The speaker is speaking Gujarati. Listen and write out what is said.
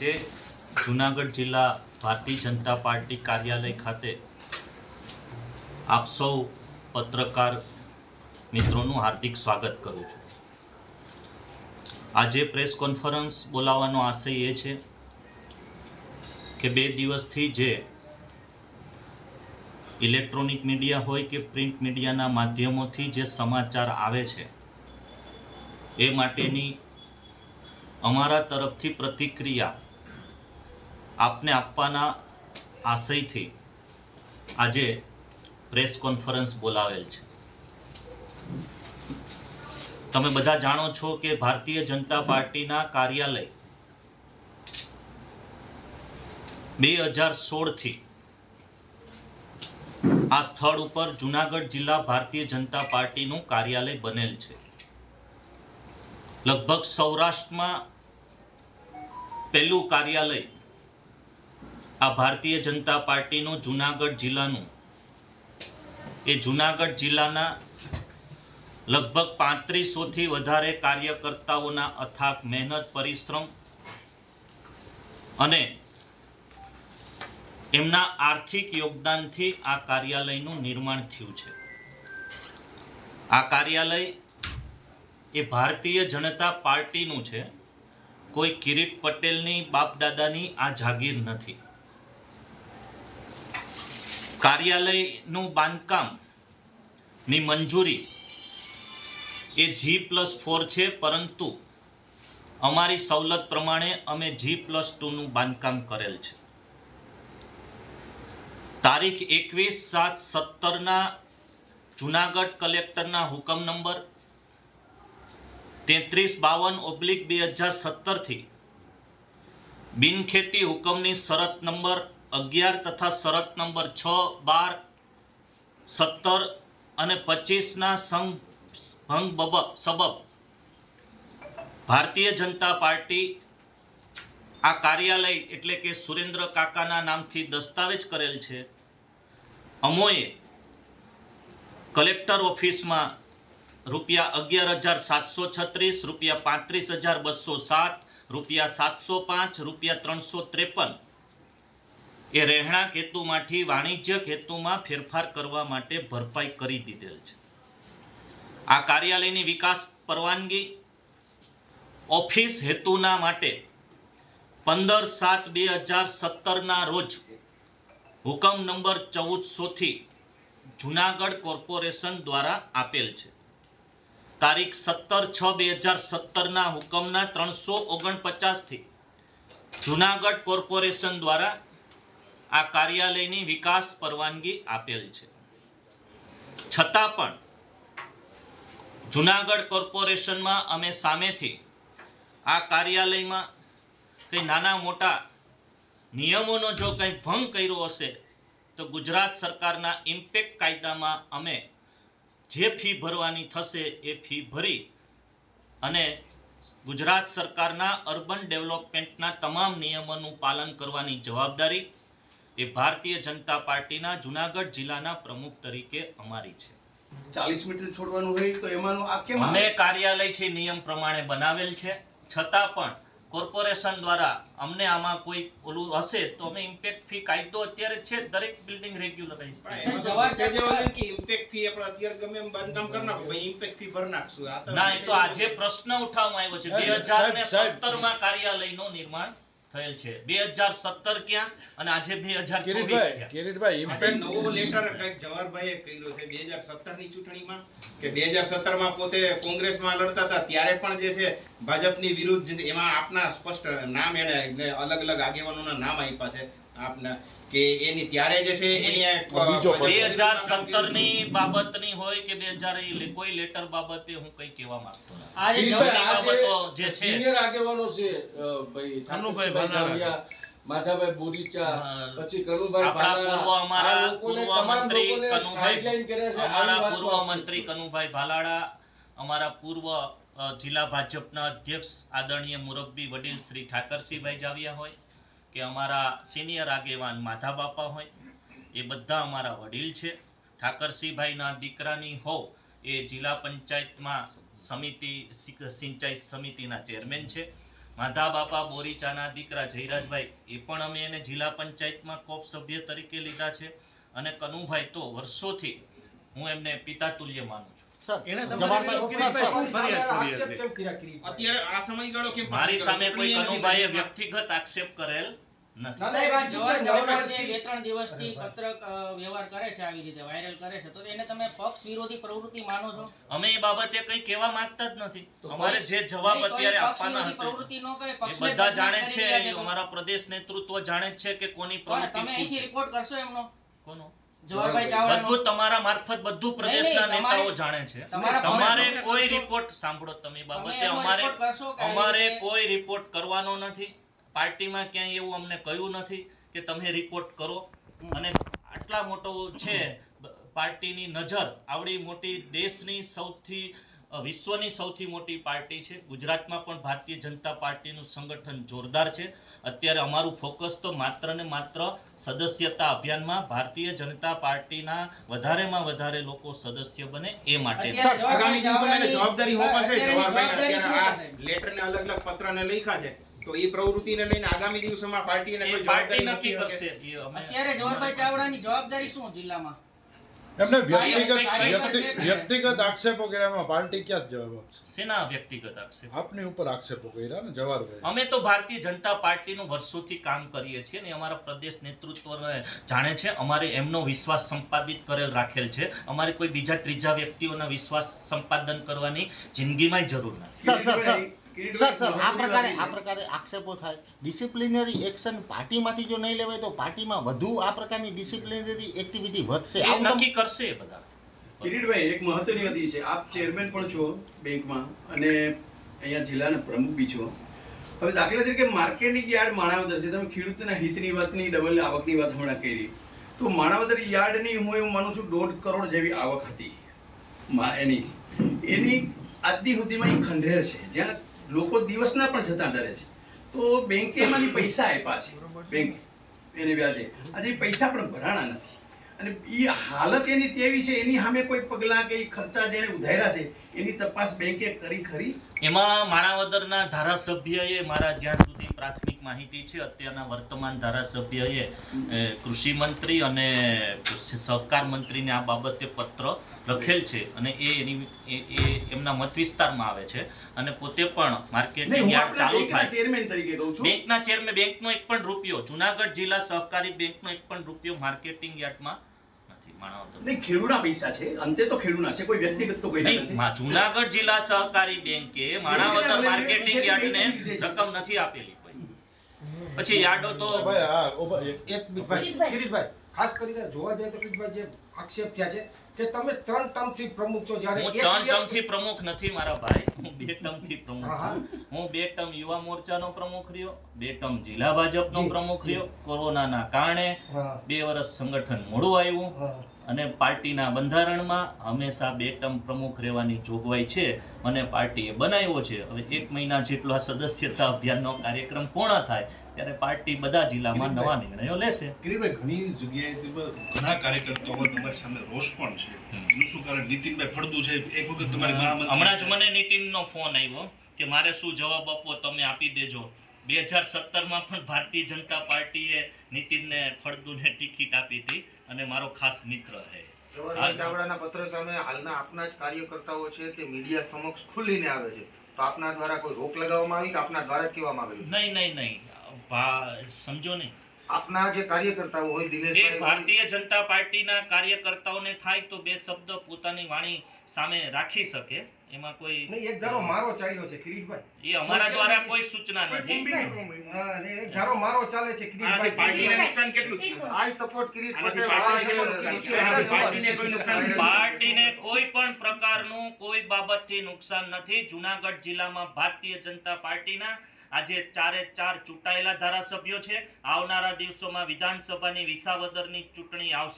જે જુનાગઢ જિલ્લા ભારતીય જનતા પાર્ટી કાર્યાલય ખાતે આપ સૌ પત્રકાર મિત્રોનું હાર્દિક સ્વાગત કરું છું. આજે પ્રેસ કોન્ફરન્સ બોલાવવાનો આશય એ છે કે બે દિવસથી જે ઇલેક્ટ્રોનિક મીડિયા હોય કે પ્રિન્ટ મીડિયાના માધ્યમોથી જે સમાચાર આવે છે, એ માટેની અમારા તરફથી પ્રતિક્રિયા આપને આપવાના આશયથી આજે પ્રેસ કોન્ફરન્સ બોલાવેલ છે. તમે બધા જાણો છો કે ભારતીય જનતા પાર્ટીના કાર્યાલય બે હજાર સોળથી આ સ્થળ ઉપર જુનાગઢ જિલ્લા ભારતીય જનતા પાર્ટીનું કાર્યાલય બનેલ છે. લગભગ સૌરાષ્ટ્રમાં પહેલું કાર્યાલય આ ભારતીય જનતા પાર્ટીનું જુનાગઢ જિલ્લાનું. એ જુનાગઢ જિલ્લાના લગભગ પાંત્રીસોથી વધારે કાર્યકર્તાઓના અથાગ મહેનત, પરિશ્રમ અને એમના આર્થિક યોગદાનથી આ કાર્યાલયનું નિર્માણ થયું છે. આ કાર્યાલય એ ભારતીય જનતા પાર્ટીનું છે. કોઈ કિરીટ પટેલની બાપદાદાની આ જાગીર નથી. કાર્યાલયનું બાંધકામની મંજૂરી એ જી પ્લસ ફોર છે, પરંતુ અમારી સવલત પ્રમાણે અમે જી પ્લસ ટુનું બાંધકામ કરેલ છે. તારીખ એકવીસ સાત સત્તરના જુનાગઢ કલેક્ટરના હુકમ નંબર તેત્રીસ બાવન ઓબ્લિક બે હજાર સત્તરથી બિનખેતી હુકમની શરત નંબર અગિયાર તથા શરત નંબર છ, બાર, સત્તર અને પચીસના સંભંગ બબ, સબબ. ભારતીય જનતા પાર્ટી આ કાર્યાલય એટલે કે સુરેન્દ્ર કાકાના નામથી દસ્તાવેજ કરેલ છે. અમોએ કલેક્ટર ઓફિસમાં રૂપિયા અગિયાર હજાર સાતસો છત્રીસ, રૂપિયા પાંત્રીસ હજાર બસો સાત, રૂપિયા સાતસો પાંચ, રૂપિયા ત્રણસો ત્રેપન એ રહેણાંક હેતુમાંથી વાણિજ્યક હેતુમાં ફેરફાર કરવા માટે ભરપાઈ કરી દીધેલ છે. આ કાર્યાલયની વિકાસ પરવાનગી ઓફિસ હેતુના માટે પંદર સાત બે હજાર સત્તરના રોજ હુકમ નંબર ચૌદસોથી જુનાગઢ કોર્પોરેશન દ્વારા આપેલ છે. તારીખ સત્તર છ બે હજાર સત્તરના હુકમના ત્રણસો ઓગણપચાસથી જુનાગઢ કોર્પોરેશન દ્વારા આ કાર્યાલયની વિકાસ પરવાનગી આપેલ છે. છતાં પણ જુનાગઢ કોર્પોરેશનમાં અમે સામેથી આ કાર્યાલયમાં કંઈ નાના મોટા નિયમોનો જો કંઈ ભંગ કર્યો હશે, તો ગુજરાત સરકારના ઇમ્પેક્ટ કાયદામાં અમે જે ફી ભરવાની થશે એ ફી ભરી અને ગુજરાત સરકારના અર્બન ડેવલપમેન્ટના તમામ નિયમોનું પાલન કરવાની જવાબદારી એ ભારતીય જનતા પાર્ટીના જુનાગઢ જિલ્લાના પ્રમુખ તરીકે અમારી છે. ચાલીસ મીટર છોડવાનું હોય તો એમાં આ કેમ અમે કાર્યાલય છે નિયમ પ્રમાણે બનાવેલ છે. છતાં પણ કોર્પોરેશન દ્વારા અમને આમાં કોઈ ઓલું હશે તો અમે ઇમ્પેક્ટ ફી કાયદો અત્યારે છે દરેક બિલ્ડિંગ રેગ્યુલરાઇઝ ઇમ્પેક્ટ ફી આપણે અત્યારે ગમે એમ બાંધકામ કરી નાખો, ઇમ્પેક્ટ ફી ભરી નાખશું. ના એ તો આજે પ્રશ્ન ઉઠાવવામાં આવ્યો છે. બે સાહેબ, હજાર ને માં કાર્યાલયનું નિર્માણ થયેલ છે. બે હજાર સત્તર ક્યાં અને આજે બે હજાર ચોવીસ કિરીટભાઈ આજે નવો લેટર કંઈક જવાહરભાઈએ કર્યો છે 2017 ની ચૂંટણીમાં કે 2017 માં પોતે કોંગ્રેસમાં લડતા હતા ત્યારે પણ જે છે ભાજપની વિરુદ્ધ એમાં આપના સ્પષ્ટ નામ એને અલગ અલગ આગેવાનોના નામ આપ્યા છે. આપના કે એની ત્યારે જે છે એની આ બીજો ભાજપ બે વિરુદ્ધમાં હજાર કામ સત્તર કર્યું. ની બાબતની હોય કે 2000 કોઈ લેટર બાબતે હું કઈ કહેવા માંગતો નથી આજે બાબતો જે છે. સિનિયર આગેવાનો છે ભાઈ કનુભાઈ ઠાકરસિંહભાઈ માધાભાઈ બોરીચા પછી કનુભાઈ ભાલાડા અમારા પૂર્વ મંત્રી કનુભાઈ. અમારા પૂર્વ મંત્રી કનુભાઈ ભાલાડા અમારા પૂર્વ જિલ્લા ભાજપના અધ્યક્ષ આદરણીય મુરબ્બી વડીલ શ્રી ઠાકરસિંહભાઈ જાવિયા હોય કે અમારા સિનિયર આગેવાન માધા બાપા હોય એ બધા અમારા વડીલ છે. ઠાકરસિંહભાઈના દીકરાની હો એ જિલ્લા પંચાયતમાં સમિતિ સિંચાઈ સમિતિના ચેરમેન છે. માધા બાપા બોરીચાના દીકરા જયરાજભાઈ એ પણ અમે એને જિલ્લા પંચાયતમાં કોપ સભ્ય તરીકે લીધા છે. અને કનુભાઈ તો વર્ષોથી હું એમને પિતા તુલ્ય માનું છું. મારી સામે કોઈ કનુભાઈ કનુભાઈએ વ્યક્તિગત આક્ષેપ કરેલ નથી. ના, ના, સાહેબ, આ એ જવાહર કીધું જવાહર ને, જે બે ત્રણ દિવસથી પત્રક વ્યવહાર કરે છે આવી રીતે વાયરલ કરે છે. તો એને તમે પક્ષ વિરોધી પ્રવૃત્તિ માનો છો? અમે એ બાબતે કંઈ કહેવા માંગતા જ નથી. અમારે જે જવાબ નહીં, તો એ અત્યારે પક્ષ આપવાના પ્રવૃત્તિ ન કરે એ બધા જાણે છે રહ્યા એ તો. અમારા પ્રદેશ નેતૃત્વ જાણે છે કે કોની પ્રવૃત્તિ તમે અહીંથી રિપોર્ટ કરશો એમનો? કોનો? બધું તમારા મારફત બધું પ્રદેશના નેતાઓ જાણે છે. તમારા તમારે કોઈ રિપોર્ટ સાંભળો તમે બાબતે અમારે અમારે કોઈ રિપોર્ટ કરવાનો નથી. પાર્ટીમાં ક્યાંય એવું અમને કહ્યું નથી કે તમે રિપોર્ટ કરો. અને આટલા મોટો છે પાર્ટીની નજર આવડી મોટી દેશની સૌથી વિશ્વની સૌથી મોટી પાર્ટી છે. ગુજરાતમાં પણ ભારતીય જનતા પાર્ટીનું સંગઠન જોરદાર છે. અત્યારે અમારું ફોકસ તો માત્ર ને માત્ર સદસ્યતા અભિયાનમાં ભારતીય જનતા પાર્ટીના વધારેમાં વધારે લોકો સદસ્ય બને એ માટે જવાબદારી? લેટરને અલગ અલગ પત્રને લખ્યા છે. તો એ પ્રવૃત્તિને લઈને આગામી દિવસોમાં પાર્ટીને કોઈ પાર્ટી જવાબદારી નક્કી કરશે અમે- અત્યારે જવાહરભાઈ ચાવડાની જવાબદારી શું જિલ્લામાં? એમને વ્યક્તિગત વ્યક્તિગત આક્ષેપો કર્યામાં પાર્ટી ક્યાં જ જવાબ આપશે? સેના વ્યક્તિગત આક્ષેપ? આપની ઉપર આક્ષેપો કર્યા ને જવાહરભાઈ. અમે તો ભારતીય જનતા પાર્ટીનું વર્ષોથી કામ કરીએ છીએ ને અમારા પ્રદેશ નેતૃત્વને જાણે છે અમારે એમનો વિશ્વાસ સંપાદિત કરેલ રાખેલ છે. અમારે કોઈ બીજા ત્રીજા વ્યક્તિઓના વિશ્વાસ સંપાદન કરવાની જિંદગીમાં જરૂર નથી. સર સર આ પ્રકારે આ પ્રકારે આક્ષેપો થાય. ડિસિપ્લિનરી એક્શન પાર્ટીમાંથી જો નહીં લેવાય તો પાર્ટીમાં વધુ આ પ્રકારની ડિસિપ્લિનરી એક્ટિવિટી વધશે. નક્કી કરશે બધા. કિરીટભાઈ એક મહત્વની વાત છે. આપ ચેરમેન પણ છો બેંકમાં અને અહીંયા જિલ્લાના પ્રમુખ બી છો. હવે દાખલા તરીકે માર્કેટિંગ યાર્ડ માણાવદર છે. તમે ખેડૂતના હિતની વાતની ડબલ આવકની વાત હમણાં કરી. તો માણાવદર યાર્ડની હું એવું માનું છું દોઢ કરોડ જેવી આવક હતી. મા એની એની આજની સુધીમાં એ ખંડેર છે. જ્યાં લોકો દિવસના પણ જતા ડરે છે. તો બેંકે એમાંથી પૈસા આપ્યા છે. બેંક એને વ્યાજે. આજે પૈસા પણ ભરાણા નથી. અને એ હાલત એની તેવી છે? એની સામે કોઈ પગલાં કે ખર્ચા જેણે ઉધાર્યા છે એની તપાસ બેંકે કરી ખરી? એમાં માણાવદરના ધારાસભ્યએ મારા જ્યાં સુધી પ્રાથમિક માહિતી છે. અત્યારના વર્તમાન ધારાસભ્યએ એ, કૃષિ મંત્રી અને સહકાર મંત્રીને આ બાબતે પત્ર લખેલ છે અને એ એની એ એમના મત વિસ્તારમાં આવે છે અને પોતે પણ માર્કેટિંગ યાર્ડ ચાલુ થાય. ચેરમેન તરીકે કહું છું. બેંકના ચેરમેન બેંકનો એક પણ રૂપિયો જુનાગઢ જિલ્લા સહકારી બેંકનો એક પણ રૂપિયો માર્કેટિંગ યાર્ડમાં નથી. માણાવદર નહીં ખેડૂના પૈસા છે. અંતે તો ખેડૂના છે. કોઈ વ્યક્તિગત તો કોઈના નથી. જુનાગઢ જિલ્લા સહકારી બેંકે માણાવદર માર્કેટિંગ યાર્ડને રકમ નથી આપેલી. પછી યાર્ડો તો એક- એક ભાઈ કિરીટભાઈ ખાસ કરીને જોવા જાય તો કિરીટભાઈ જે આક્ષેપ થયા છે કે તમે ત્રણ ટર્મથી પ્રમુખ છો જ્યારે હું ત્રણ ટર્મથી પ્રમુખ નથી મારા ભાઈ. હું બે ટર્મથી પ્રમુખ હા, હા. છું. હું બે ટર્મ યુવા મોરચાનો પ્રમુખ રહ્યો બે ટર્મ જિલ્લા ભાજપનો નો પ્રમુખ રહ્યો. રહ્યો કોરોનાના કારણે બે વર્ષ સંગઠન મોડું આવ્યું. અને પાર્ટીના બંધારણમાં હંમેશા બે ટર્મ પ્રમુખ રહેવાની જોગવાઈ છે અને પાર્ટીએ બનાવ્યો છે. હવે એક મહિના જેટલો આ સદસ્યતા અભિયાનનો કાર્યક્રમ પૂર્ણ થાય ત્યારે પાર્ટી બધા જિલ્લામાં નવા નિર્ણયો લેશે. કિરીટભાઈ ઘણી જગ્યાએ ઘણા કાર્યકર્તાઓ તમારી સામે રોષ પણ છે. એનું શું કારણ? નીતિનભાઈ ફળદુ છે. એક વખત તમારી હમણાં જ મને નીતિનનો ફોન આવ્યો કે મારે શું જવાબ આપવો તમે આપી દેજો. બે હજાર સત્તરમાં પણ ભારતીય જનતા પાર્ટીએ નીતિનને ફળદુને ટિકિટ આપી હતી. અને મારો ખાસ મિત્ર છે જવાહરલાલ ચાવડાના પત્ર સામે હાલના આપના જ કાર્યકર્તાઓ છે તે મીડિયા સમક્ષ ખુલીને આવે છે. તો આપના દ્વારા કોઈ રોક લગાવવામાં આવી કે આપના દ્વારા કહેવામાં આવેલું નહીં નહીં નહીં. સમજો નહીં આપના જે કાર્યકર્તાઓ હોય દિનેશભાઈ ભારતીય જનતા પાર્ટીના કાર્યકર્તાઓને થાય તો બે શબ્દ પોતાની વાણી સામે રાખી શકે. એમાં કોઈ નહીં એક ધારો મારો ચાલ્યો છે કિરીટભાઈ. એ અમારા દ્વારા કોઈ સૂચના નથી. હા, એક ધારો મારો ચાલે છે કિરીટભાઈ. પાર્ટીને નુકસાન કેટલું છે? I support Kirit Patel. પાર્ટીને કોઈ નુકસાન નથી. પાર્ટીને કોઈ પણ પ્રકારનું કોઈ બાબતથી નુકસાન નથી. જુનાગઢ જિલ્લામાં ભારતીય જનતા પાર્ટીના આજે ચારે ચાર ચૂંટાયેલા ધારાસભ્યો છે. આવનારા દિવસોમાં વિધાનસભાની વિસાવદરની ચૂંટણી આવશે.